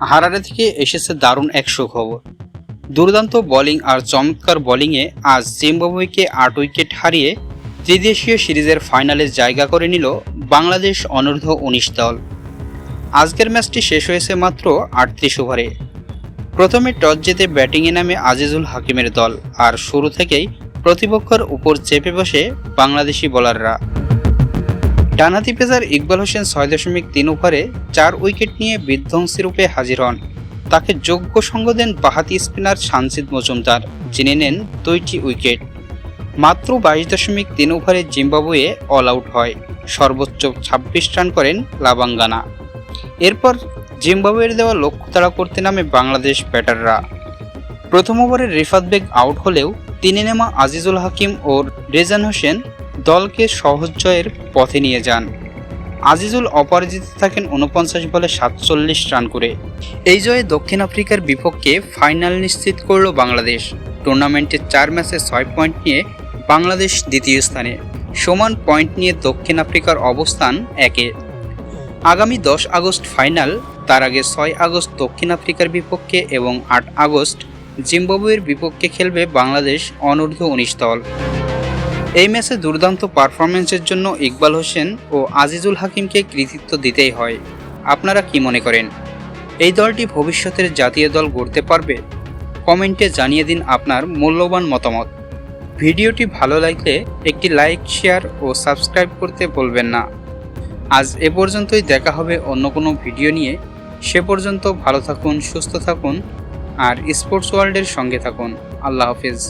Harare থেকে এসেছে দারুণ এক সুখবর। দুর্দান্ত বোলিং আর চমৎকার বোলিংয়ে আজ জিম্বাবুয়েকে আট উইকেট হারিয়ে ত্রিদেশীয় সিরিজের ফাইনালে জায়গা করে নিল বাংলাদেশ অনূর্ধ্ব উনিশ দল। আজকের ম্যাচটি শেষ হয়েছে মাত্র আটত্রিশ ওভারে। প্রথমে টস জেতে ব্যাটিংয়ে নামে আজিজুল হাকিমের দল, আর শুরু থেকেই প্রতিপক্ষের উপর চেপে বসে বাংলাদেশি বোলাররা। ডানাতি পেসার ইকবাল হোসেন ছয় দশমিক তিন ওভারে চার উইকেট নিয়ে বিধ্বংসী রূপে হাজির হন। তাকে যোগ্য সঙ্গ দেন বাহাতি স্পিনার শানসিদ মজুমদার, যিনি নেন দুইটি উইকেট। মাত্র বাইশ দশমিক তিন ওভারে জিম্বাবুয়ে অল আউট হয়। সর্বোচ্চ ছাব্বিশ রান করেন লাবাঙ্গানা। এরপর জিম্বাবুয়ের দেওয়া লক্ষ্য তাড়া করতে নামে বাংলাদেশ ব্যাটাররা। প্রথম ওভারে রিফাত বেগ আউট হলেও তিনি নেমা আজিজুল হাকিম ও রেজান হোসেন দলকে সহজ জয়ের পথে নিয়ে যান। আজিজুল অপরাজিত থাকেন উনপঞ্চাশ বলে সাতচল্লিশ রান করে। এই জয়ে দক্ষিণ আফ্রিকার বিপক্ষে ফাইনাল নিশ্চিত করল বাংলাদেশ। টুর্নামেন্টের চার ম্যাচে ছয় পয়েন্ট নিয়ে বাংলাদেশ দ্বিতীয় স্থানে। সমান পয়েন্ট নিয়ে দক্ষিণ আফ্রিকার অবস্থান একে। আগামী দশ আগস্ট ফাইনাল, তার আগে ছয় আগস্ট দক্ষিণ আফ্রিকার বিপক্ষে এবং আট আগস্ট জিম্বাবুয়ের বিপক্ষে খেলবে বাংলাদেশ অনূর্ধ্ব উনিশ দল। এই ম্যাচে দুর্দান্ত পারফরমেন্সের জন্য ইকবাল হোসেন ও আজিজুল হাকিমকে কৃতিত্ব দিতেই হয়। আপনারা কি মনে করেন? এই দলটি ভবিষ্যতের জাতীয় দল গড়তে পারবে? কমেন্টে জানিয়ে দিন আপনার মূল্যবান মতামত। ভিডিওটি ভালো লাগলে একটি লাইক, শেয়ার ও সাবস্ক্রাইব করতে বলবেন না। আজ এ পর্যন্তই দেখা হবে অন্য কোনো ভিডিও নিয়ে। সে পর্যন্ত ভালো থাকুন, সুস্থ থাকুন আর স্পোর্টস ওয়ার্ল্ডের সঙ্গে থাকুন। আল্লাহ হাফিজ।